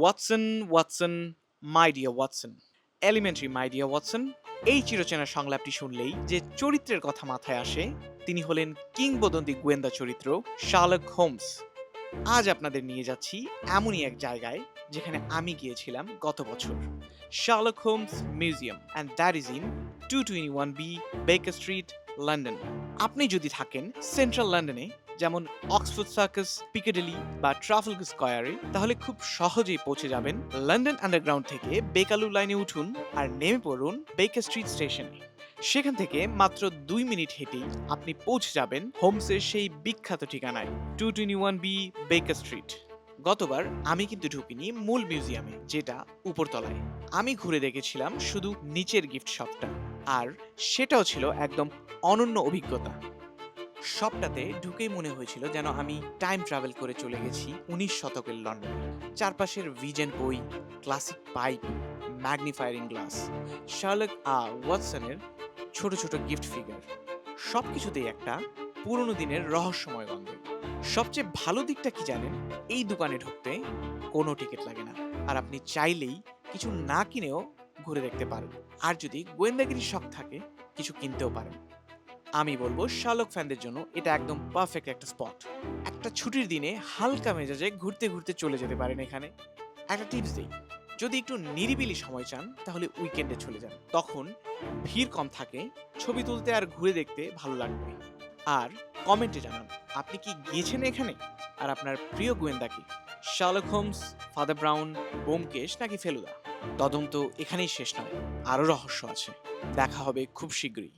Watson Watson my dear Watson elementary my dear Watson এই চিরচেনা সংলাপটি শুনলেই যে চরিত্রের কথা মাথায় আসে, তিনি হলেন কিংবদন্তি গোয়েন্দা চরিত্র শার্লক হোমস। আজ আপনাদের নিয়ে যাচ্ছি এমনই এক জায়গায় যেখানে আমি গিয়েছিলাম গত বছর। Sherlock Holmes museum and that is in two twenty one B Baker Street London আপনি যদি থাকেন, সেন্ট্রাল লন্ডনে যেমন অক্সফোর্ড সার্কাস পিকেডেলি বা ট্রাফেলগ স্কয়ারে তাহলে খুব সহজেই পৌঁছে যাবেন লন্ডন আন্ডারগ্রাউন্ড থেকে বেকালু লাইনে উঠুন আর নেমে পড়ুন বেকার স্ট্রিট স্টেশনে সেখান থেকে মাত্র দুই মিনিট হেঁটেই আপনি পৌঁছে যাবেন হোমসের সেই বিখ্যাত ঠিকানায় two twenty one B Baker Street গতবার আমি কিন্তু ঢুকিনি মূল মিউজিয়ামে, যেটা উপরতলায়। আমি ঘুরে দেখেছিলাম শুধু নিচের গিফট শপটা, আর সেটাও ছিল একদম অনন্য অভিজ্ঞতা। সবটাতে ঢুকেই মনে হয়েছিল যেন আমি টাইম ট্রাভেল করে চলে গেছি উনিশ শতকের লন্ডনে। চারপাশের ভিজেন বই classic pipe magnifying glass Sherlock আ ওয়াটসনের ছোট ছোট গিফট ফিগার সব কিছুতেই একটা পুরনো দিনের রহস্যময় গন্ধ। সবচেয়ে ভালো দিকটা কি জানেন? এই দোকানে ঢুকতে কোনো টিকিট লাগে না। আর আপনি চাইলেই কিছু না কিনেও ঘুরে দেখতে পারেন। আর যদি গোয়েন্দাগিরির শখ থাকে, কিছু কিনতেও পারেন। আমি বলব শালক ফ্যানদের জন্য এটা একদম পারফেক্ট একটা স্পট একটা ছুটির দিনে হালকা মেজাজে ঘুরতে ঘুরতে চলে যেতে পারেন এখানে। একটা টিপস দিই, যদি একটু নিরিবিলি সময় চান, তাহলে উইকেন্ডে চলে যান। তখন ভিড় কম থাকে, ছবি তুলতে আর ঘুরে দেখতে ভালো লাগবে। আর কমেন্টে জানান, আপনি কি গিয়েছেন এখানে? আর আপনার প্রিয় গোয়েন্দা কি? Sherlock Holmes, father Brown Byomkesh নাকি ফেলুদা? তদন্ত এখানেই শেষ নয়, আরও রহস্য আছে। দেখা হবে খুব শীঘ্রই।